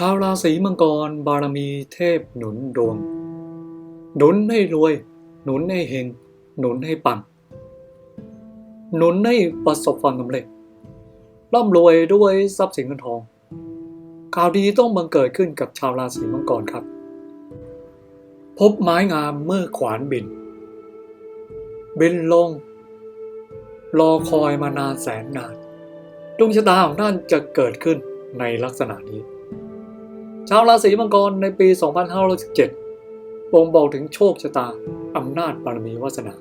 ชาวราศีมังกรบารมีเทพหนุนดวง หนุนให้รวย หนุนให้เฮงหนุนให้ปัง หนุนให้ประสบความสำเร็จ ร่ำรวยด้วยทรัพย์สินเงินทอง ข่าวดีต้องบังเกิดขึ้นกับชาวราศีมังกรครับ พบไม้งามเมื่อขวานบิน บินลง รอคอยมานานแสนนานดวงชะตาของท่านจะเกิดขึ้นในลักษณะนี้ ชาวราศีมังกรในปี 2517บ่งบอกถึงโชคชะตาอำนาจบารมีวาสนา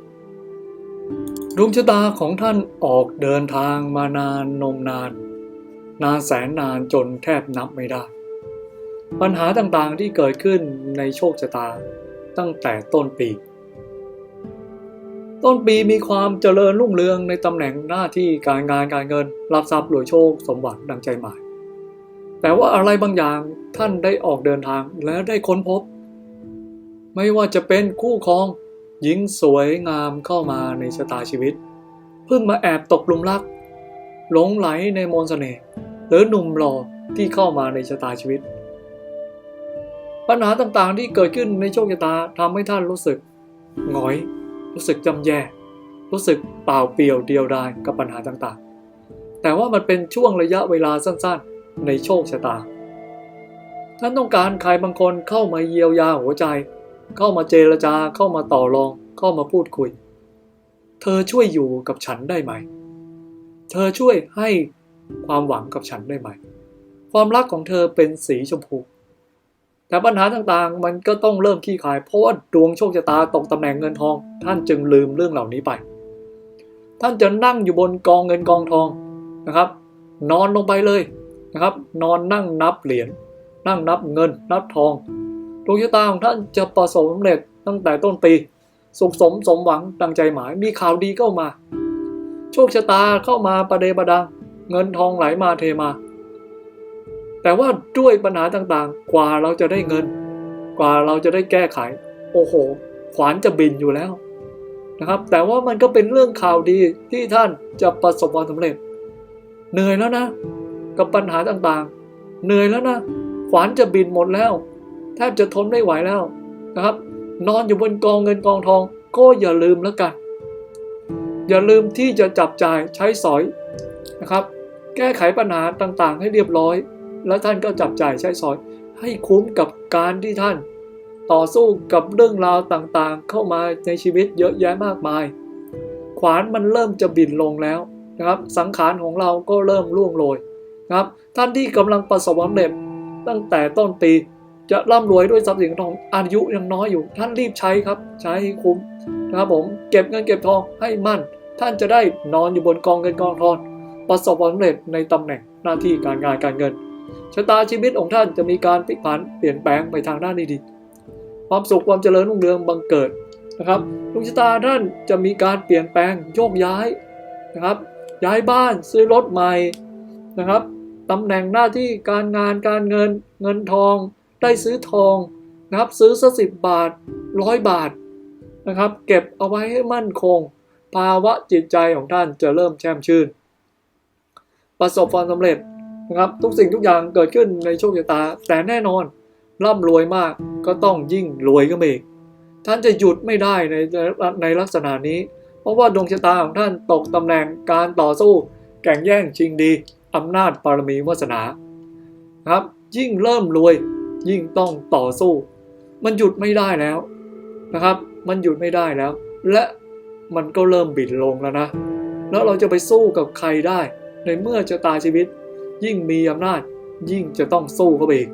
ดวงชะตาของท่านออกเดินทางมานานนมนาน นานแสนนานจนแทบนับไม่ได้ ปัญหาต่างๆที่เกิดขึ้นในโชคชะตาตั้งแต่ต้นปี ต้นปีมีความเจริญรุ่งเรืองในตำแหน่งหน้าที่การงานการเงิน รับทรัพย์รวยโชคสมหวังดังใจหมาย แต่ว่าอะไรบางอย่างท่านได้ออกเดินทางและได้ค้นพบ ไม่ว่าจะเป็นคู่ครองหญิงสวยงามเข้ามาในชะตาชีวิต เพิ่งมาแอบตกหลุมรัก หลงไหลในมนต์เสน่ห์หรือหนุ่มหล่อที่เข้ามาในชะตาชีวิต ปัญหาต่างๆที่เกิดขึ้นในโชคชะตาทำให้ท่านรู้สึกหงอย รู้สึกจำแย่ รู้สึกเปล่าเปลี่ยวเดียวดายกับปัญหาต่างๆ แต่ว่ามันเป็นช่วงระยะเวลาสั้นๆ ในโชคชะตา ท่านต้องการใครบางคนเข้ามาเยียวยาหัวใจ เข้ามาเจรจาเข้ามาต่อรอง เข้ามาพูดคุย เธอช่วยอยู่กับฉันได้ไหม เธอช่วยให้ความหวังกับฉันได้ไหม ความรักของเธอเป็นสีชมพู แต่ปัญหาต่างๆ มันก็ต้องเริ่มขี้คาย เพราะว่าดวงโชคชะตาตกตำแหน่งเงินทอง ท่านจึงลืมเรื่องเหล่านี้ไป ท่านจะนั่งอยู่บนกองเงินกองทองนะครับ นอนลงไปเลย นะครับ นอนนั่งนับเหรียญนั่งนับเงิน นับทองดวงชะตาของท่านจะประสบสำเร็จตั้งแต่ต้นปี สุขสมสมหวังดังใจหมายมีข่าวดีเข้ามา โชคชะตาเข้ามาประเดประดัง เงินทองไหลมาเทมา แต่ว่าด้วยปัญหาต่างๆ กว่าเราจะได้เงิน กว่าเราจะได้แก้ไข โอ้โห ขวานจะบินอยู่แล้วนะครับ แต่ว่ามันก็เป็นเรื่องข่าวดีที่ท่านจะประสบความสำเร็จ เหนื่อยแล้วนะ กับปัญหาต่างๆ เหนื่อยแล้วนะ ขวานจะบินหมดแล้ว แทบจะทนไม่ไหวแล้วนะครับ นอนอยู่บนกองเงินกองทอง ก็อย่าลืมแล้วกัน อย่าลืมที่จะจับจ่ายใช้สอยนะครับ แก้ไขปัญหาต่างๆ ให้เรียบร้อย แล้วท่านก็จับจ่ายใช้สอย ให้คุ้มกับการที่ท่าน ต่อสู้กับเรื่องราวต่างๆ เข้ามาในชีวิตเยอะแยะมากมาย ขวานมันเริ่มจะบินลงแล้วนะครับสังขารของเราก็เริ่มล่วงโรย ครับ ท่านที่กำลังประสบความสำเร็จตั้งแต่ต้นปีจะร่ำรวยด้วยทรัพย์สินทองอายุยังน้อยอยู่ ท่านรีบใช้ครับ ใช้ให้คุ้มนะครับผมเก็บเงินเก็บทองให้มั่น ท่านจะได้นอนอยู่บนกองเงินกองทองประสบความสำเร็จในตำแหน่งหน้าที่การงานการเงินชะตาชีวิตของท่านจะมีการพลิกผันเปลี่ยนแปลงไปทางด้านดีๆความสุขความเจริญรุ่งเรืองบังเกิดนะครับดวงชะตาท่านจะมีการเปลี่ยนแปลงโยกย้ายนะครับ ย้ายบ้านซื้อรถใหม่นะครับ ตำแหน่งหน้าที่การงานการเงินเงินทอง ได้ซื้อทองนะครับซื้อสักสิบบาทร้อยบาทนะครับ เก็บเอาไว้ให้มั่นคง ภาวะจิตใจของท่านจะเริ่มแช่มชื่น ประสบความสำเร็จนะครับทุกสิ่งทุกอย่างเกิดขึ้นในโชคชะตา แต่แน่นอนร่ำรวยมากก็ต้องยิ่งรวยก็เองท่านจะหยุดไม่ได้ในในลักษณะนี้ เพราะว่าดวงชะตาของท่านตกตำแหน่งการต่อสู้ แข่งแย่งชิงดี อำนาจบารมีวาสนาครับ ยิ่งเริ่มรวยยิ่งต้องต่อสู้ มันหยุดไม่ได้แล้วนะครับ มันหยุดไม่ได้แล้ว และมันก็เริ่มบิดลงแล้วนะ แล้วเราจะไปสู้กับใครได้ ในเมื่อชะตาชีวิต ยิ่งมีอำนาจยิ่งจะต้องสู้เข้าไปอีก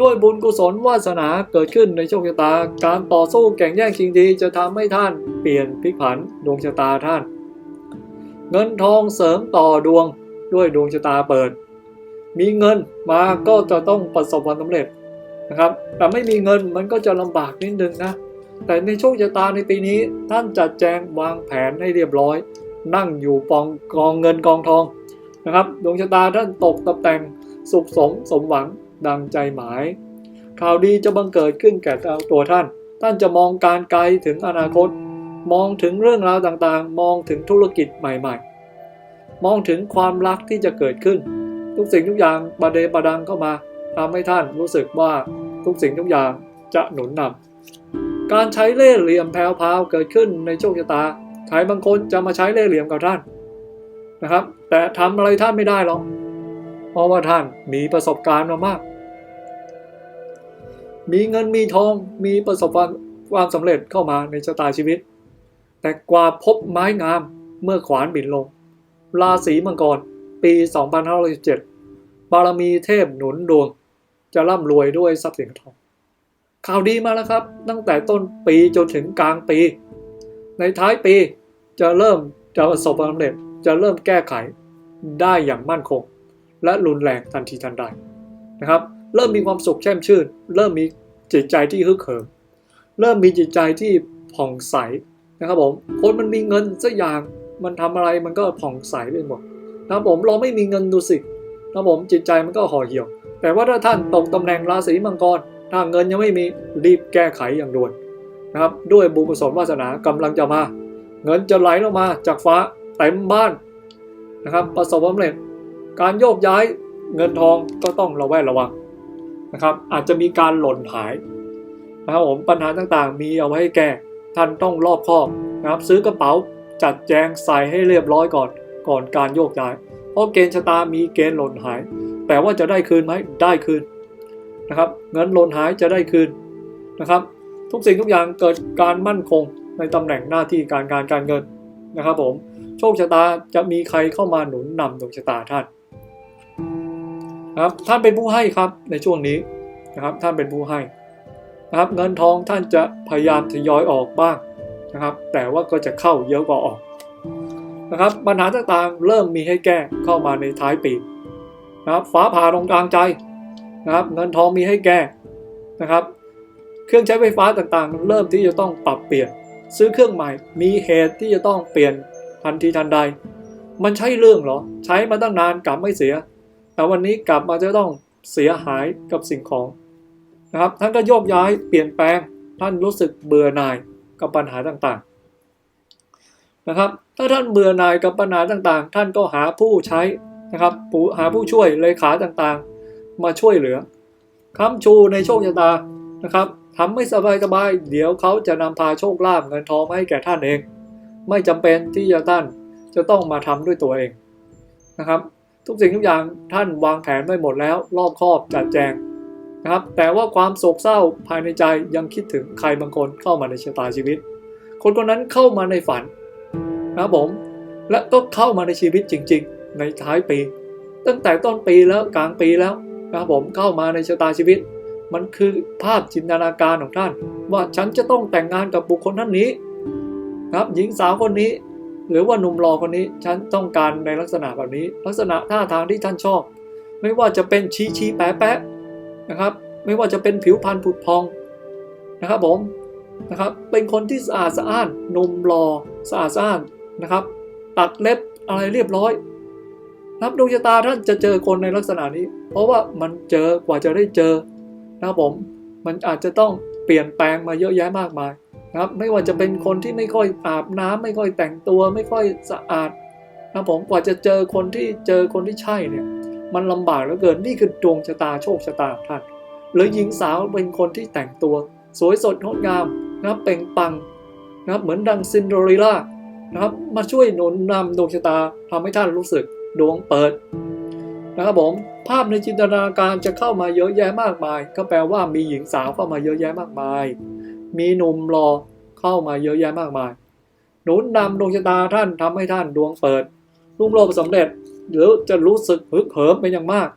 ด้วยบุญกุศลวาสนาเกิดขึ้นในโชคชะตา การต่อสู้แข่งแย่งชิงดีจะทำให้ท่านเปลี่ยนพลิกผันดวงชะตาท่าน เงินทองเสริมต่อดวง ด้วยดวงชะตาเปิด มีเงินมาก็จะต้องประสบความสำเร็จนะครับ แต่ไม่มีเงินมันก็จะลำบากนิดนึงนะ แต่ในโชคชะตาในปีนี้ท่านจัดแจงวางแผนให้เรียบร้อย นั่งอยู่ปองกองเงินกองทองนะครับ ดวงชะตาท่านตกตำแหน่งสุขสมสมหวังดังใจหมาย ข่าวดีจะบังเกิดขึ้นแก่ตัวท่าน ท่านจะมองการไกลถึงอนาคต มองถึงเรื่องราวต่างๆ มองถึงธุรกิจใหม่ ๆ มองถึงความรักที่จะเกิดขึ้น ทุกสิ่งทุกอย่างประเดประดังเข้ามาทำให้ท่านรู้สึกว่าทุกสิ่งทุกอย่างจะหนุนนำการใช้เล่ห์เหลี่ยมแผวพาวเกิดขึ้นในโชคชะตาใครบางคนจะมาใช้เล่ห์เหลี่ยมกับท่านนะครับ แต่ทำอะไรท่านไม่ได้หรอกเพราะว่าท่านมีประสบการณ์มามาก มีเงินมีทองมีประสบความสำเร็จเข้ามาในชะตาชีวิต แต่กว่าพบไม้งามเมื่อขวานบินลง ราศีมังกร ปี 2517 บารมีเทพหนุนดวง จะร่ำรวยด้วยทรัพย์สินทอง ข่าวดีมาแล้วครับ ตั้งแต่ต้นปีจนถึงกลางปี ในท้ายปีจะเริ่มจะประสบความสำเร็จจะเริ่มแก้ไขได้อย่างมั่นคง และรุนแรงทันทีทันใดนะครับ เริ่มมีความสุขแช่มชื่น เริ่มมีจิตใจที่ฮึกเหิมเริ่มมีจิตใจที่ผ่องใสนะครับผมคนมันมีเงินสักอย่าง มันทำอะไรมันก็ผ่องใสไปหมดนะผมเราไม่มีเงินดูสินะผมจิตใจมันก็ห่อเหี่ยว แต่ว่าถ้าท่านตกตำแหน่งราศีมังกร ถ้าเงินยังไม่มีรีบแก้ไขอย่างด่วนนะครับ ด้วยบุญกุศลวาสนากำลังจะมา เงินจะไหลลงมาจากฟ้าเต็มบ้านนะครับ ประสบความสำเร็จ การโยกย้ายเงินทองก็ต้องระแวดระวังนะครับ อาจจะมีการหล่นหายนะครับผมปัญหาต่างๆ มีเอาไว้ให้แก้ท่านต้องรอบคอบนะครับ ซื้อกระเป๋า จัดแจงใส่ให้เรียบร้อยก่อนก่อนการโยกย้าย เพราะเกณฑ์ชะตามีเกณฑ์หล่นหาย แต่ว่าจะได้คืนไหมได้คืนนะครับเงินหล่นหายจะได้คืนนะครับ ทุกสิ่งทุกอย่างเกิดการมั่นคงในตำแหน่งหน้าที่การงานการเงินนะครับผมโชคชะตาจะมีใครเข้ามาหนุนนำดวงชะตาท่านนะครับท่านเป็นผู้ให้ครับในช่วงนี้นะครับท่านเป็นผู้ให้นะครับเงินทองท่านจะพยายามทยอยออกบ้าง นะครับ แต่ว่าก็จะเข้าเยอะกว่าออกนะครับปัญหาต่างๆเริ่มมีให้แก้เข้ามาในท้ายปีนะครับฟ้าผ่าตรงกลางใจนะครับเงินทองมีให้แก้นะครับ เครื่องใช้ไฟฟ้าต่างๆ เริ่มที่จะต้องปรับเปลี่ยน ซื้อเครื่องใหม่มีเหตุที่จะต้องเปลี่ยนทันทีทันใด มันใช่เรื่องเหรอ ใช้มาตั้งนานกลับไม่เสีย แต่วันนี้กลับมาจะต้องเสียหายกับสิ่งของนะครับท่านก็โยกย้ายเปลี่ยนแปลงท่านรู้สึกเบื่อหน่าย กับปัญหาต่างๆนะครับ ถ้าท่านเบื่อหน่ายกับปัญหาต่างๆ ท่านก็หาผู้ใช้นะครับหาผู้ช่วยเลขาต่างๆ มาช่วยเหลือค้ำชูในโชคชะตานะครับทำไม่สบายสบายเดี๋ยวเขาจะนำพาโชคลาภเงินทองมาให้แก่ท่านเอง ไม่จำเป็นที่จะท่านจะต้องมาทำด้วยตัวเองนะครับ ทุกสิ่งทุกอย่างท่านวางแผนไว้หมดแล้วรอบคอบจัดแจง นะครับแต่ว่าความโศกเศร้าภายในใจยังคิดถึงใครบางคนเข้ามาในชะตาชีวิต คนคนนั้นเข้ามาในฝันนะผมและก็เข้ามาในชีวิตจริง ๆ ในท้ายปี ตั้งแต่ต้นปีแล้วกลางปีแล้วนะผมเข้ามาในชะตาชีวิต มันคือภาพจินตนาการของท่าน ว่าฉันจะต้องแต่งงานกับบุคคลท่านนี้นะครับหญิงสาวคนนี้ หรือว่าหนุ่มรอคนนี้ฉันต้องการในลักษณะแบบนี้ ลักษณะท่าทางที่ท่านชอบ ไม่ว่าจะเป็นชี้ชี้แปะแปะ นะครับ ไม่ว่าจะเป็นผิวพรรณผุดพองนะครับผมนะครับ เป็นคนที่สะอาดสะอ้านนมรอสะอาดสะอ้านนะครับ ตัดเล็บอะไรเรียบร้อยนับดวงชะตาท่านจะเจอคนในลักษณะนี้ เพราะว่ามันเจอกว่าจะได้เจอนะครับผมมันอาจจะต้องเปลี่ยนแปลงมาเยอะแยะมากมายนะครับ ไม่ว่าจะเป็นคนที่ไม่ค่อยอาบน้ำไม่ค่อยแต่งตัว ไม่ค่อยสะอาดนะครับผมกว่าจะเจอคนที่เจอคนที่ใช่เนี่ย มันลำบากเหลือเกินนี่คือดวงชะตาโชคชะตาท่านหรือหญิงสาวเป็นคนที่แต่งตัว สวยสดงดงามนะเป่งปังนะครับเหมือนดังซินโดเรลล่านะครับมาช่วยหนุนนำดวงชะตาทำให้ท่านรู้สึกดวงเปิดนะครับผมภาพในจินตนาการจะเข้ามาเยอะแยะมากมาย ก็แปลว่ามีหญิงสาวเข้ามาเยอะแยะมากมาย มีหนุ่มรอเข้ามาเยอะแยะมากมาย หนุนนำดวงชะตาท่านทำให้ท่านดวงเปิดรุ่งโรจน์สำเร็จ หรือจะรู้สึกฮึกเหิมเป็นอย่างมาก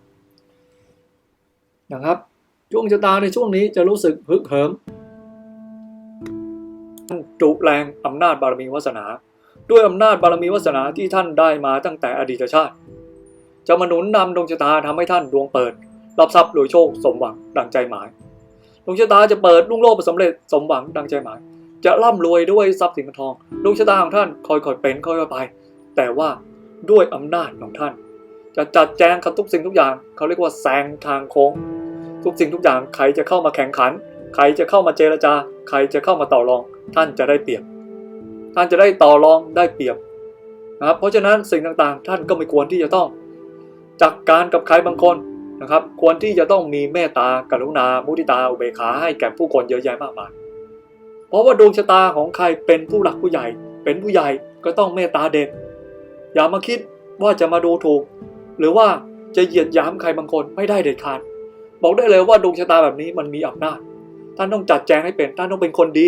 นะครับดวงชะตาในช่วงนี้จะรู้สึกฮึกเหิมจุแรงอำนาจบารมีวาสนา ด้วยอำนาจบารมีวาสนาที่ท่านได้มาตั้งแต่อดีตชาติ จะมาหนุนนำดวงชะตาทำให้ท่านดวงเปิด รับทรัพย์รวยโชคสมหวังดังใจหมายดวงชะตาจะเปิดรุ่งโรจน์สำเร็จสมหวังดังใจหมาย จะร่ำรวยด้วยทรัพย์สินเงินทองดวงชะตาของท่านค่อยๆเป็นค่อยๆไป แต่ว่า ด้วยอำนาจของท่าน จะจัดแจงกับทุกสิ่งทุกอย่างเขาเรียกว่าแซงทางโค้ง ทุกสิ่งทุกอย่างใครจะเข้ามาแข่งขัน ใครจะเข้ามาเจรจา ใครจะเข้ามาต่อรอง ท่านจะได้เปรียบ ท่านจะได้ต่อรองได้เปรียบนะครับเพราะฉะนั้นสิ่งต่างๆ ท่านก็ไม่ควรที่จะต้อง จัดการกับใครบางคนนะครับ ควรที่จะต้องมีเมตตากรุณา มุทิตาอุเบกขาให้แก่ผู้คนเยอะแยะมากมายเพราะว่าดวงชะตาของใครเป็นผู้หลักผู้ใหญ่ เป็นผู้ใหญ่ก็ต้องเมตตาเด็ก อย่ามาคิดว่าจะมาดูถูก หรือว่าจะเหยียดหยามใครบางคนไม่ได้เด็ดขาดบอกได้เลยว่าดวงชะตาแบบนี้มันมีอำนาจท่านต้องจัดแจงให้เป็นท่านต้องเป็นคนดี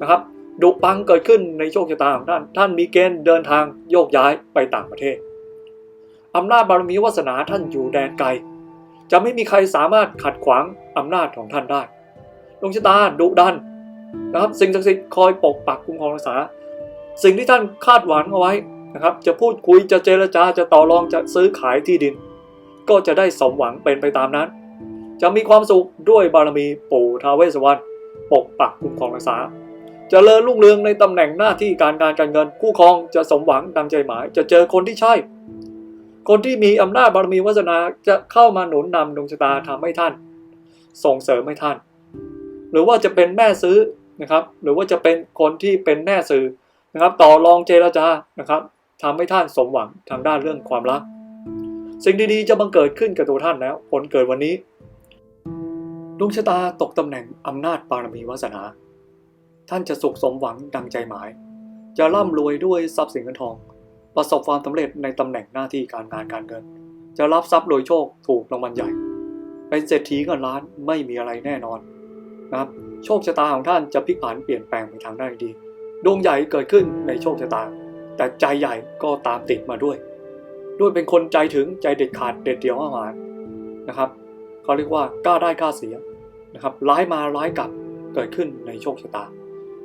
นะครับดุปังเกิดขึ้นในโชคชะตาของท่าน ท่านมีเกณฑ์เดินทางโยกย้ายไปต่างประเทศอำนาจบารมีวาสนาท่านอยู่แดนไกล จะไม่มีใครสามารถขัดขวางอำนาจของท่านได้ดวงชะตาดุดันนะครับ สิ่งศักดิ์สิทธิ์คอยปกปักคุ้มครองรักษา สิ่งที่ท่านคาดหวังเอาไว้ นะครับ จะพูดคุยจะเจรจาจะต่อรองจะซื้อขายที่ดิน ก็จะได้สมหวังเป็นไปตามนั้น จะมีความสุขด้วยบารมีปู่ท้าวเวสสวรรณปกปักคุ้มครองรักษาจเจริญรุ่งเรืองในตำแหน่งหน้าที่การงานการเงินคู่ครองจะสมหวังดังใจหมาย จะเจอคนที่ใช่ คนที่มีอำนาจบารมีวาสนาจะเข้ามาหนุนนำดวงชะตาทำให้ท่าน ส่งเสริมให้ท่าน หรือว่าจะเป็นแม่ซื้อนะครับ หรือว่าจะเป็นคนที่เป็นแม่สื่อนะครับ ต่อรองเจรจานะครับ ทำให้ท่านสมหวังทางด้านเรื่องความรัก สิ่งดีๆจะบังเกิดขึ้นกับตัวท่านแล้ว ผลเกิดวันนี้ ดวงชะตาตกตำแหน่งอำนาจบารมีวาสนา ท่านจะสุขสมหวังดังใจหมาย จะร่ำรวยด้วยทรัพย์สินเงินทอง ประสบความสำเร็จในตำแหน่งหน้าที่การงานการเงิน จะรับทรัพย์โดยโชคถูกรางวัลใหญ่ เป็นเศรษฐีเงินล้านไม่มีอะไรแน่นอนนะครับโชคชะตาของท่านจะพลิกผันเปลี่ยนแปลงไปทางด้านดี ดวงใหญ่เกิดขึ้นในโชคชะตา แต่ใจใหญ่ก็ตามติดมาด้วย ด้วยเป็นคนใจถึงใจเด็ดขาดเด็ดเดี่ยวอาหารนะครับเขาเรียกว่ากล้าได้กล้าเสียนะครับร้ายมาร้ายกลับเกิดขึ้นในโชคชะตา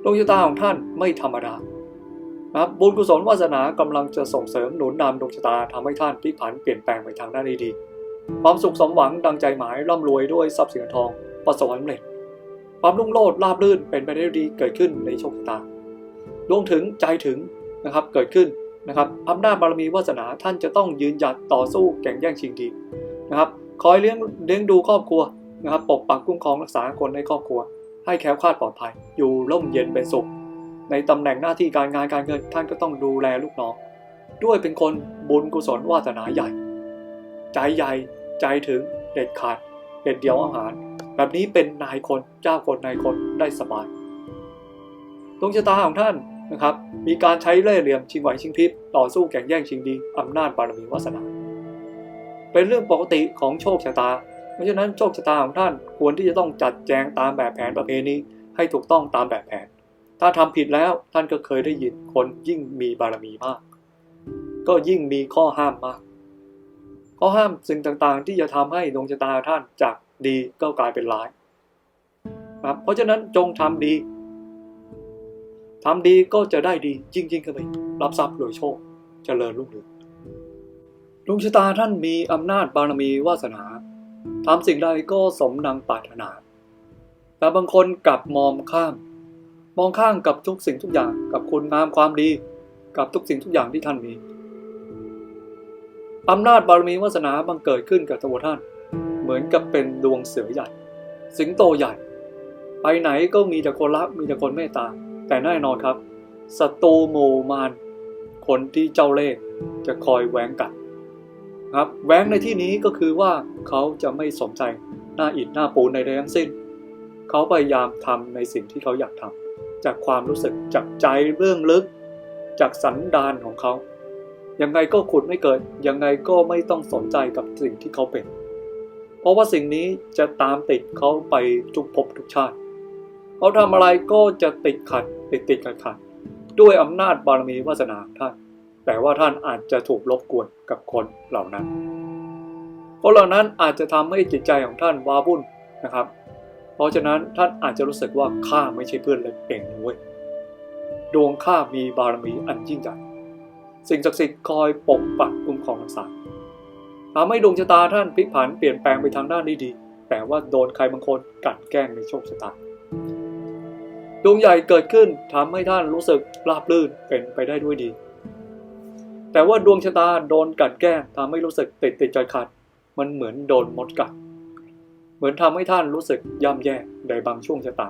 ดวงชะตาของท่านไม่ธรรมดานะครับบุญกุศลวาสนากำลังจะส่งเสริมหนุนนำดวงชะตาทำให้ท่านพลิกผันเปลี่ยนแปลงไปทางด้านดีๆความสุขสมหวังดังใจหมายร่ำรวยด้วยทรัพย์สินทองประสบความสำเร็จความรุ่งโรจน์ราบรื่นเป็นไปได้ดีเกิดขึ้นในโชคชะตาดวงถึงใจถึง นะครับเกิดขึ้นนะครับอำนาจบารมีวาสนาท่านจะต้องยืนหยัดต่อสู้แข่งแย่งชิงดีนะครับคอยเลี้ยงเลี้ยงดูครอบครัวนะครับปกปักคุ้มครองรักษาคนในครอบครัว ให้แคล้วคลาดปลอดภัย อยู่ร่มเย็นเป็นสุข ในตำแหน่งหน้าที่การงานการเงินท่านก็ต้องดูแลลูกน้อง ด้วยเป็นคนบุญกุศลวาสนาใหญ่ ใจใหญ่ใจถึงเด็ดขาดเด็ดเดียวอาหาร แบบนี้เป็นนายคนเจ้าคนนายคนได้สบายดวงชะตาของท่าน นะครับ มีการใช้เล่ห์เหลี่ยมชิงไหวชิงพริบต่อสู้แข่งแย่งชิงดีอำนาจบารมีวาสนา เป็นเรื่องปกติของโชคชะตา เพราะฉะนั้นโชคชะตาของท่านควรที่จะต้องจัดแจงตามแบบแผนประเพณีให้ถูกต้องตามแบบแผน ถ้าทำผิดแล้วท่านก็เคยได้ยินคนยิ่งมีบารมีมาก ก็ยิ่งมีข้อห้ามมาก ข้อห้ามสิ่งต่างๆ ที่จะทำให้ดวงชะตาท่านจากดีก็กลายเป็นร้ายครับเพราะฉะนั้นจงทำดี ทำดีก็จะได้ดีจริงๆกันไปรับทรัพย์รวยโชคเจริญรุ่งเรืองดวงชะตาท่านมีอำนาจบารมีวาสนาทำสิ่งใดก็สมดังปรารถนา แต่บางคนกลับมองข้าม มองข้างกับทุกสิ่งทุกอย่างกับคุณงามความดี กับทุกสิ่งทุกอย่างที่ท่านมีอำนาจบารมีวาสนาบังเกิดขึ้นกับตัวท่าน เหมือนกับเป็นดวงเสือใหญ่ สิงโตใหญ่ ไปไหนก็มีแต่คนรักมีแต่คนเมตตา แต่แน่นอนครับศัตรูหมู่มารคนที่เจ้าเล่ห์จะคอยแหวงกัดครับแหวงในที่นี้ก็คือว่าเขาจะไม่สนใจหน้าอิฐหน้าปูนในใดทั้งสิ้น เขาพยายามทำในสิ่งที่เขาอยากทำจากความรู้สึกจากใจเรื่องลึก จากสันดานของเขายังไงก็ขุดไม่เกิดยังไงก็ไม่ต้องสนใจกับสิ่งที่เขาเป็น เพราะว่าสิ่งนี้จะตามติดเขาไปทุกภพทุกชาติ เขาทำอะไรก็จะติดขัด ติดติดขัดขัดด้วยอำนาจบารมีวาสนาท่าน แต่ว่าท่านอาจจะถูกรบกวนกับคนเหล่านั้นคนเหล่านั้นอาจจะทำให้จิตใจของท่านว้าวุ่นนะครับ เพราะฉะนั้นท่านอาจจะรู้สึกว่าข้าไม่ใช่เพื่อนเล่นเองนะเว้ยดวงข้ามีบารมีอันยิ่งใหญ่สิ่งศักดิ์สิทธิ์คอยปกปักคุ้มครองรักษาทำให้ดวงชะตาท่านพลิกผันเปลี่ยนแปลงไปทางด้านดีๆแต่ว่าโดนใครบางคนกลันแกล้งในโชคชะตา ดวงใหญ่เกิดขึ้นทำให้ท่านรู้สึกราบรื่นเป็นไปได้ด้วยดี แต่ว่าดวงชะตาโดนกัดแกล้งทำให้รู้สึกติดติดใจขัดมันเหมือนโดนมดกัด เหมือนทำให้ท่านรู้สึกย่ำแย่ในบางช่วงชะตา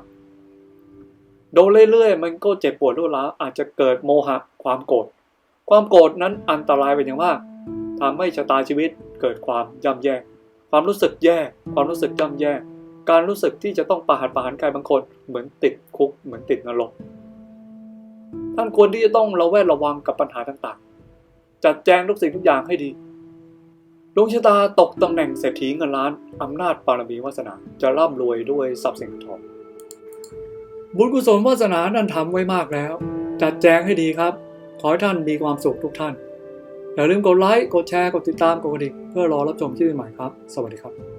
โดนเรื่อยๆ มันก็เจ็บปวดรวดร้าวอาจจะเกิดโมหะความโกรธความโกรธนั้นอันตรายเป็นอย่างมากทำให้ชะตาชีวิตเกิดความย่ำแย่ ความรู้สึกแย่ ความรู้สึกย่ำแย่ การรู้สึกที่จะต้องประหัตประหารกายบางคนเหมือนติดคุกเหมือนติดนรก ท่านควรที่จะต้องระแวดระวังกับปัญหาต่างๆ จัดแจงทุกสิ่งทุกอย่างให้ดีดวงชะตาตกตำแหน่งเศรษฐีเงินล้านอำนาจบารมีวาสนาจะร่ำรวยด้วยทรัพย์สินทอง บุญกุศลวาสนานั้นทำไว้มากแล้ว จัดแจงให้ดีครับ ขอให้ท่านมีความสุขทุกท่าน อย่าลืมกดไลค์ กดแชร์ กดติดตาม กดกระดิ่งเพื่อรอรับชมคลิปใหม่ครับ สวัสดีครับ